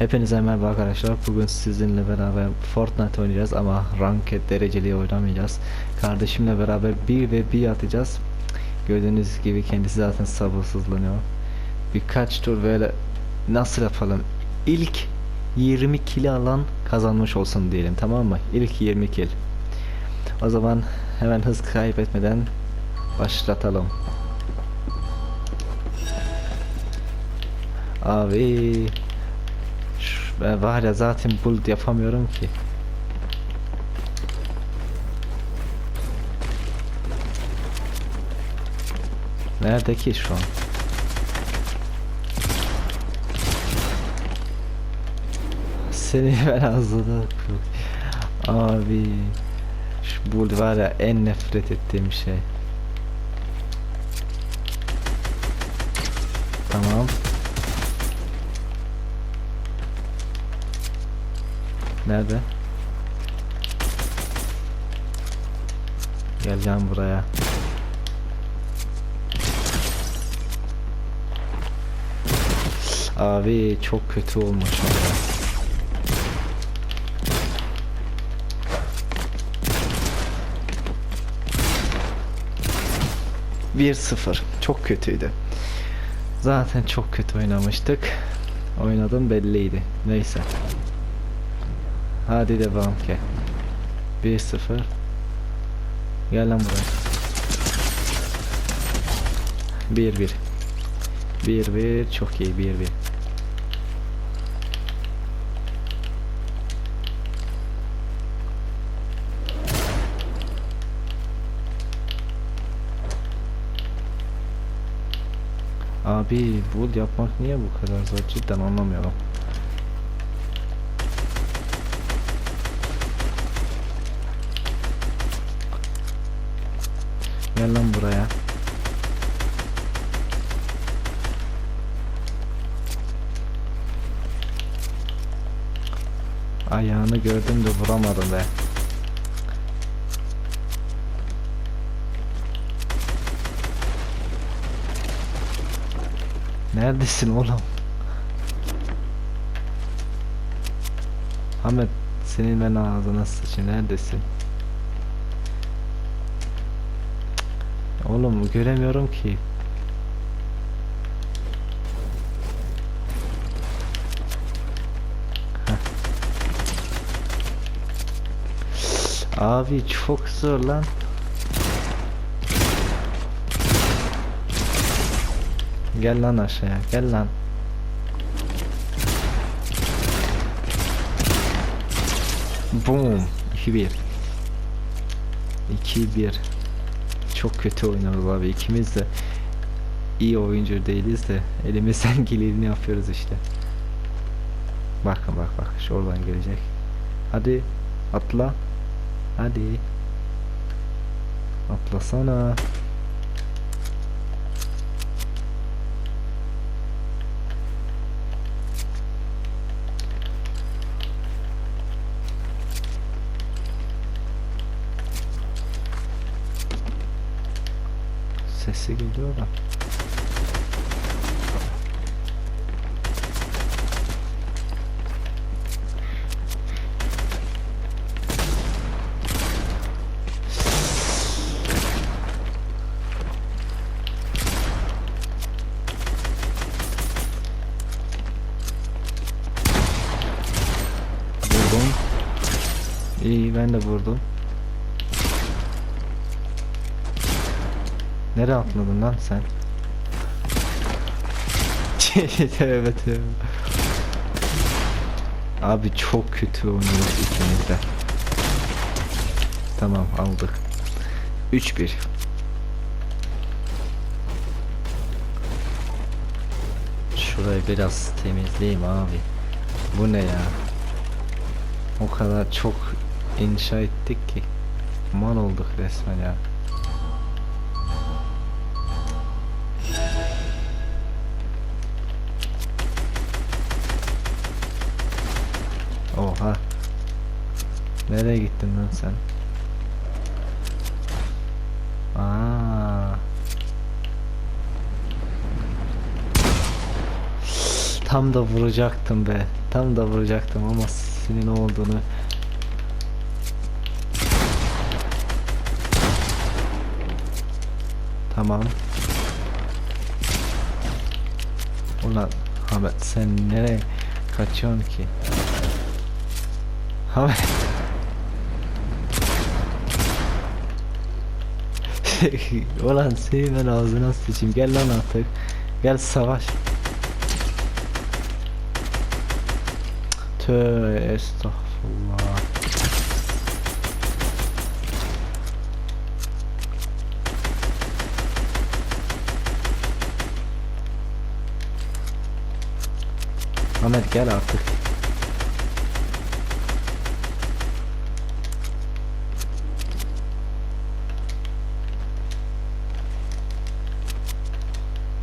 Hepinize merhaba arkadaşlar. Bugün sizinle beraber Fortnite oynayacağız ama ranked dereceli oynamayacağız. Kardeşimle beraber 1 ve 1 atacağız. Gördüğünüz gibi kendisi zaten sabırsızlanıyor. Birkaç tur böyle nasıl yapalım? İlk 20 kill alan kazanmış olsun diyelim tamam mı? İlk 20 kill. O zaman hemen hız kaybetmeden başlatalım. Abi ben var ya zaten build yapamıyorum ki. Nerede ki şu an? Seni ben ağzına Abi Şu build var ya en nefret ettiğim şey. Tamam. Nerede? Geleceğim buraya. Abi çok kötü olmuş. Bir sıfır. Çok kötüydü. Zaten çok kötü oynamıştık. Oynadım belliydi. Neyse. Hadi devam ki. 1-0. Gel lan buraya. 1-1. 1-1 çok iyi 1-1. Abi bu yapmak niye bu kadar zor cidden anlamıyorum. Gel lan buraya. Ayağını gördüm de vuramadım be. Neredesin oğlum? Ahmet senin ben ağzına sıçayım neredesin? Oğlum göremiyorum ki. Abi çok zor lan. Gel lan aşağıya gel lan. Boom 2-1 2-1 Çok kötü oynuyoruz abi ikimiz de iyi oyuncu değiliz de elimizden geleni yapıyoruz işte. Bakın bak bak şu oradan gelecek. Hadi atla. Hadi. Atlasana. İyi ben de vurdum. Nereye atladın lan sen? tövbe tövbe. Abi çok kötü oynuyoruz ikimiz de. Tamam aldık. 3-1. Şurayı biraz temizleyeyim abi. Bu ne ya? O kadar çok inşa ettik ki. Mal olduk resmen ya. Oha. Nereye gittin lan sen? Aa. Tam da vuracaktım be. Tam da vuracaktım ama senin olduğunu Tamam. Ulan Ahmet sen nereye kaçıyorsun ki? Ahmet. Ulan seni ben ağzına sıçayım. Gel lan artık. Gel savaş. Tövbe estağfurullah. Ahmet gel artık.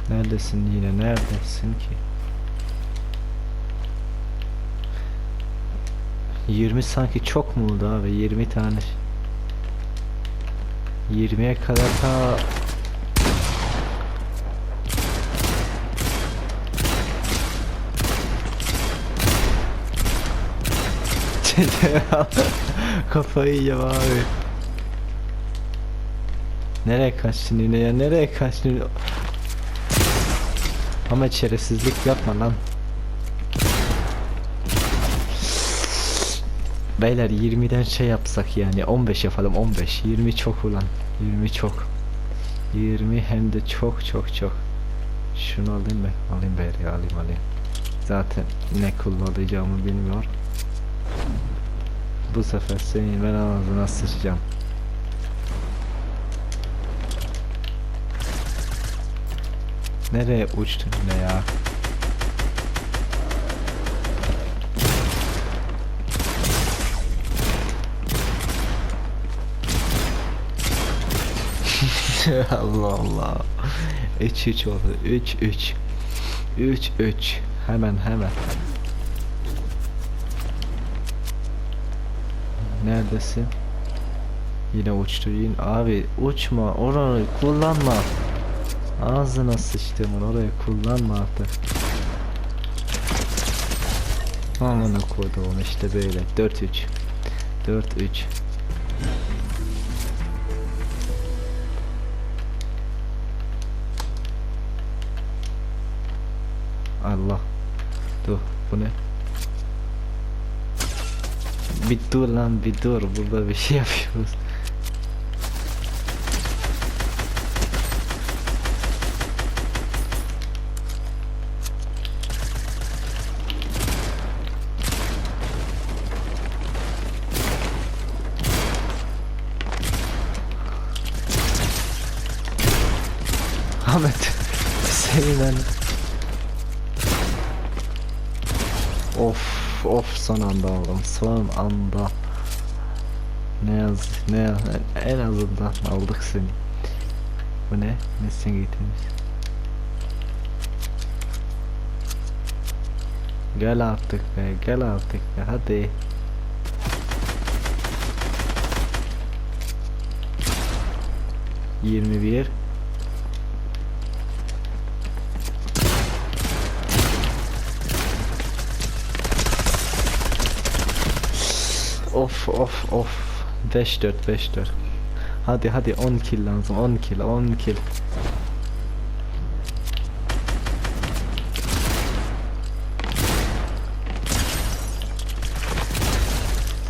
Neredesin yine neredesin ki? 20 sanki çok mu oldu abi 20 tane 20'ye kadar ta Kafayı yiyeceğim abi. Nereye kaçtın yine ya? Nereye kaçtın? Ama şerefsizlik yapma lan. Beyler 20'den şey yapsak yani 15 yapalım 15 20 çok ulan 20 çok 20 hem de çok çok çok Şunu alayım mı? Alayım beyler alayım alayım Zaten ne kullanacağımı bilmiyor Bu sefer senin ben ağzına sıçacağım Nereye uçtun ne ya? Allah Allah. 3 3 oldu. 3 3. 3 3. Hemen hemen. Neredesin? Yine uçtu yine. Abi uçma. Orayı kullanma. Ağzına sıçtımın orayı kullanma artık. Amına koyduğum işte böyle. 4 3. 4 3. Allah. Dur bu ne? Bir dur lan bir dur burada bir şey yapıyoruz. Ahmet seni ben Of of son anda aldım son anda. Ne yaz ne yaz en azından aldık seni. Bu ne? Nesin getirmiş Gel artık be gel artık be hadi. Yirmi bir Of of of. 5-4 5-4 Hadi hadi 10 kill lazım 10 kill 10 kill.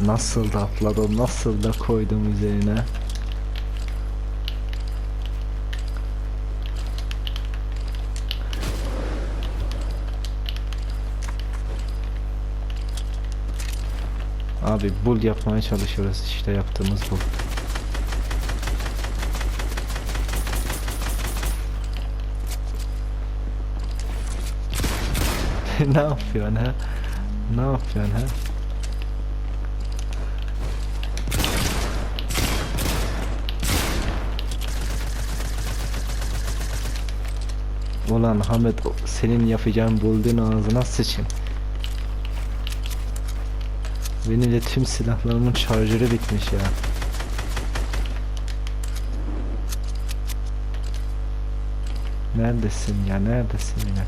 Nasıl da atladım nasıl da koydum üzerine Abi bul yapmaya çalışıyoruz işte yaptığımız bu. ne yapıyorsun ha? Ne yapıyorsun ha? Ulan Ahmet o- senin yapacağın bulduğun ağzına sıçın. Benim de tüm silahlarımın şarjörü bitmiş ya. Neredesin ya? Neredesin yine?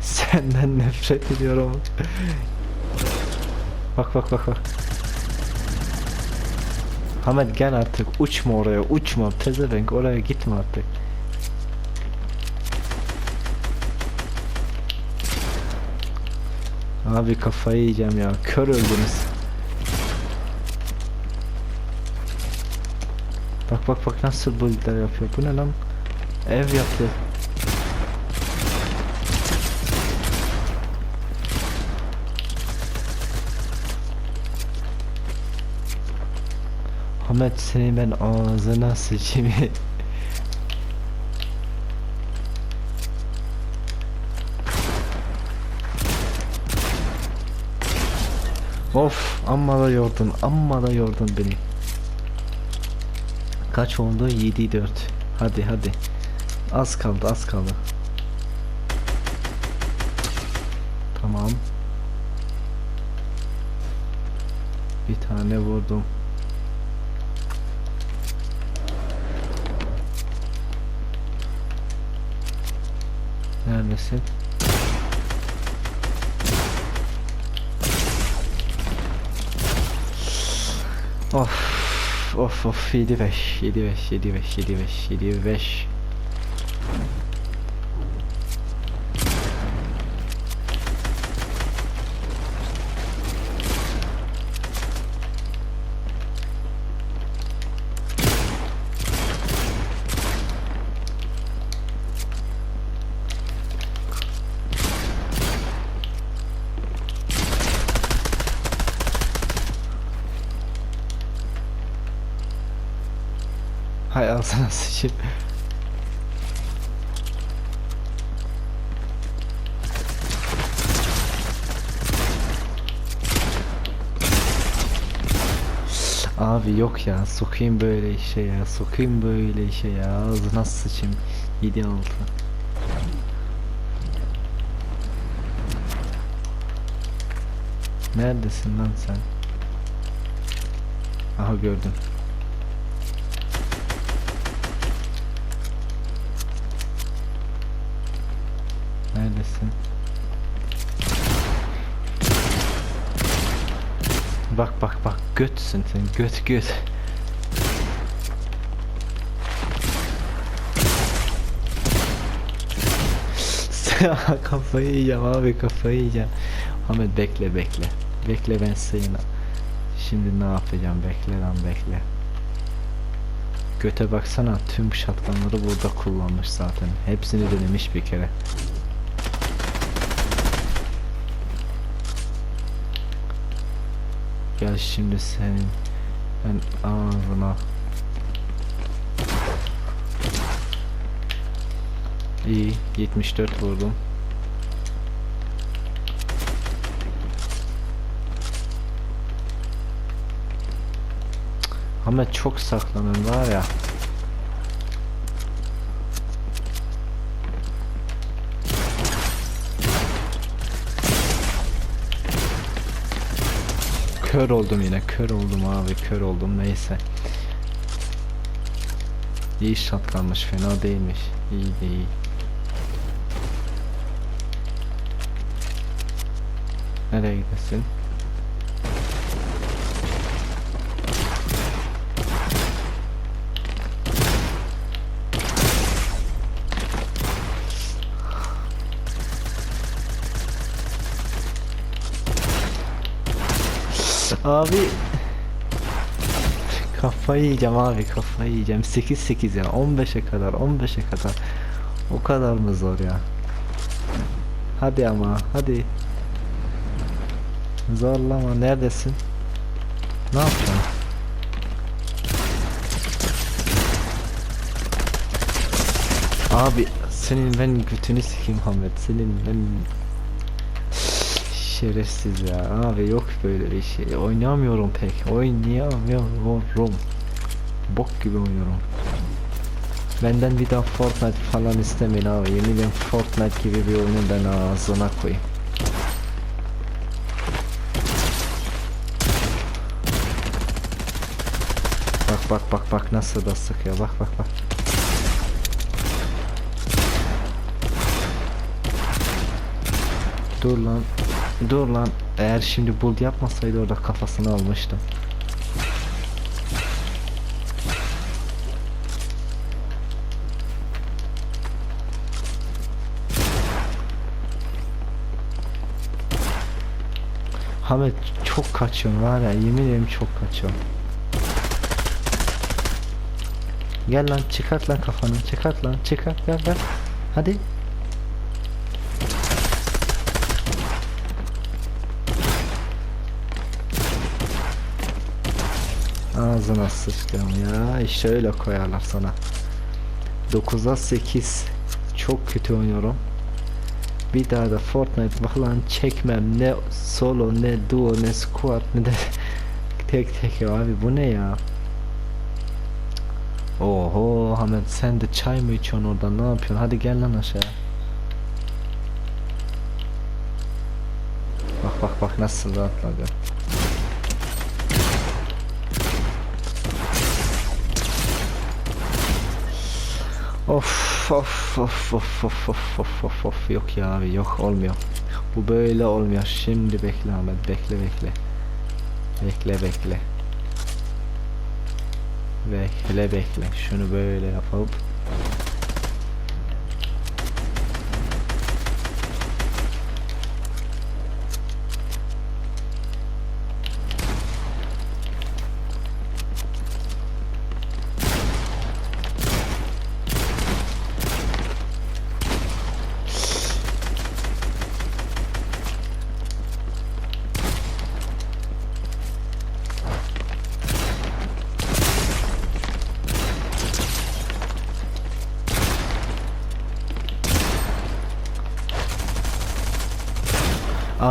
Senden nefret ediyorum. bak bak bak bak. Ahmet gel artık uçma oraya uçma pezevenk oraya gitme artık. Abi kafayı yiyeceğim ya kör öldünüz. Bak bak bak nasıl build'ler yapıyor bu ne lan? Ev yapıyor. Ahmet seni ben ağzına sıçayım. of amma da yordun amma da yordun beni. Kaç oldu? 7 4. Hadi hadi. Az kaldı az kaldı. Tamam. Bir tane vurdum. Neredesin? Of of of 7 5 7 5 7 5 7 5 7 5 Abi yok ya sokayım böyle işe ya sokayım böyle işe ya ağzına sıçayım 7 6 Neredesin lan sen? Aha gördüm. Neredesin? Bak bak bak götsün sen göt göt. Kafayı yiyeceğim abi kafayı yiyeceğim. Ahmet bekle bekle. Bekle ben sayına. Şimdi ne yapacağım bekle lan bekle. Göte baksana tüm şatkanları burada kullanmış zaten. Hepsini denemiş bir kere. Gel şimdi senin. Ben ağzına. İyi 74 vurdum. Ahmet çok saklanın var ya Kör oldum yine kör oldum abi kör oldum. Neyse. İyi şatlanmış fena değilmiş. İyi değil. Nereye gidesin? Abi Kafayı yiyeceğim abi kafayı yiyeceğim. 8-8 ya 15'e kadar 15'e kadar. O kadar mı zor ya? Hadi ama hadi. Zorlama neredesin? Ne yapıyorsun? Abi senin ben götünü sikeyim Muhammed senin ben Şerefsiz ya. Abi yok böyle bir şey. Oynamıyorum pek. Oynayamıyorum Bok gibi oynuyorum. Benden bir daha Fortnite falan istemeyin abi. Yemin ederim Fortnite gibi bir oyunu ben ağzına koyayım. Bak bak bak bak nasıl da sıkıyor. Bak bak bak. Dur lan. Dur lan. Eğer şimdi build yapmasaydı orada kafasını almıştım. Hamet çok kaçıyorsun var ya yemin ederim çok kaçıyorsun. Gel lan çıkart lan kafanı çıkart lan çıkart gel gel. Hadi. Ağzına sıçtım ya. İşte öyle koyarlar sana. 9'a 8 Çok kötü oynuyorum. Bir daha da Fortnite falan çekmem. Ne solo ne duo ne squad ne de Tek tek ya. Abi bu ne ya? Oho Ahmet sen de çay mı içiyorsun orada? Ne yapıyorsun? Hadi gel lan aşağı. Bak bak bak nasıl rahatladı Of of of of of of of of of yok ya abi yok olmuyor. Bu böyle olmuyor. Şimdi bekle Ahmet bekle bekle. Bekle bekle. Bekle bekle. Şunu böyle yapıp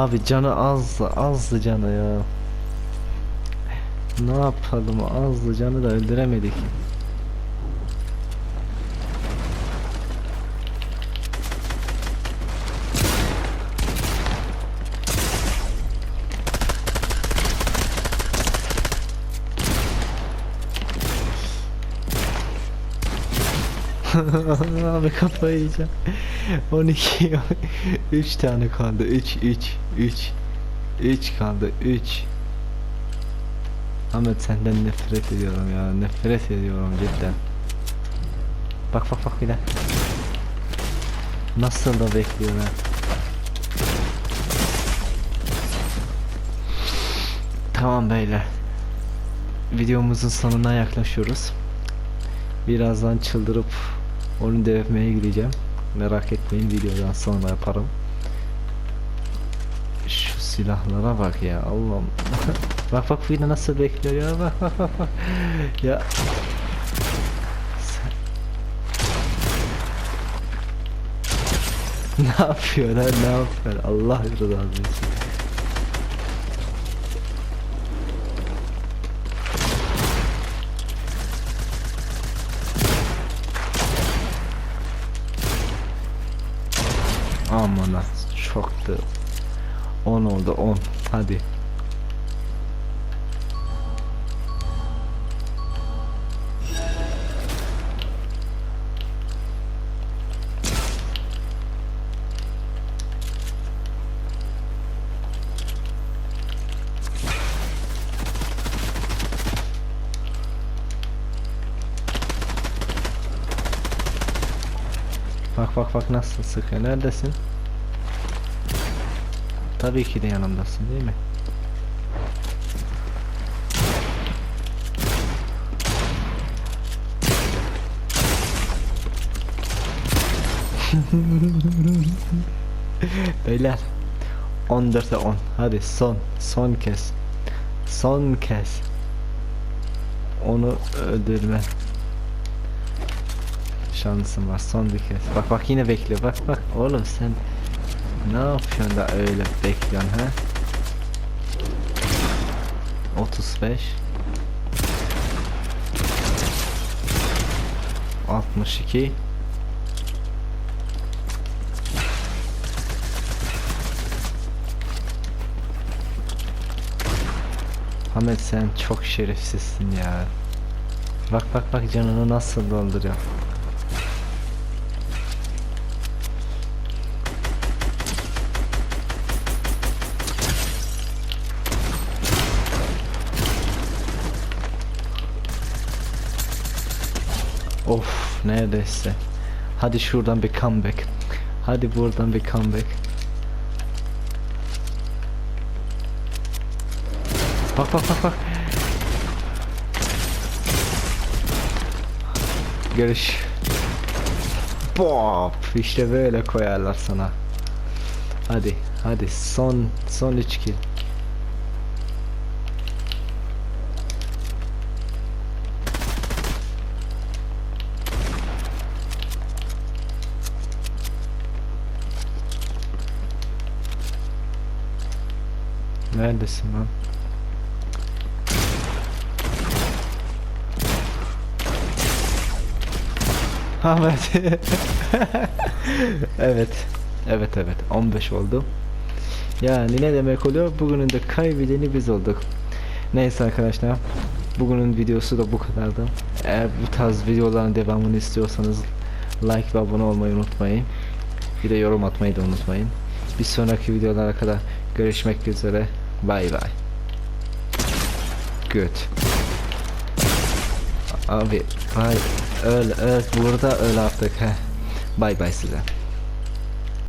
Abi canı azdı azdı canı ya. Ne yapalım azdı canı da öldüremedik. Abi kafayı yiyeceğim. 12 3 tane kaldı. 3 3 3 3 kaldı. 3 Ahmet senden nefret ediyorum ya. Nefret ediyorum cidden. Bak bak bak bir de. Nasıl da bekliyor ha. Tamam beyler. Videomuzun sonuna yaklaşıyoruz. Birazdan çıldırıp onu dövmeye gideceğim. Merak etmeyin videodan sonra yaparım. Şu silahlara bak ya Allah'ım. bak bak de nasıl bekliyor ya bak bak bak. Ya. Ne yapıyor lan ne yapıyor Allah rızası için. 10 oldu 10. Hadi. Bak bak bak nasıl sıkıyor. Neredesin? Tabii ki de yanımdasın değil mi? Beyler 14'e 10 hadi son son kez. Son kez. Onu öldürme şansım var. Son bir kez. Bak bak yine bekliyor. Bak bak. Oğlum sen ne yapıyorsun da öyle bekliyorsun ha 35 62 Ahmet sen çok şerefsizsin ya. Bak bak bak canını nasıl dolduruyor. Of neredeyse. Hadi şuradan bir comeback. Hadi buradan bir comeback. Bak bak bak bak. Görüş. Bop. İşte böyle koyarlar sana. Hadi hadi son son 3 kill. Neredesin lan? Ahmet. evet. Evet evet 15 oldu. Yani ne demek oluyor? Bugünün de kaybedeni biz olduk. Neyse arkadaşlar. Bugünün videosu da bu kadardı. Eğer bu tarz videoların devamını istiyorsanız like ve abone olmayı unutmayın. Bir de yorum atmayı da unutmayın. Bir sonraki videolara kadar görüşmek üzere. Bay bay. Good. Abi bay öl öl burada öl artık he. Bay bay size.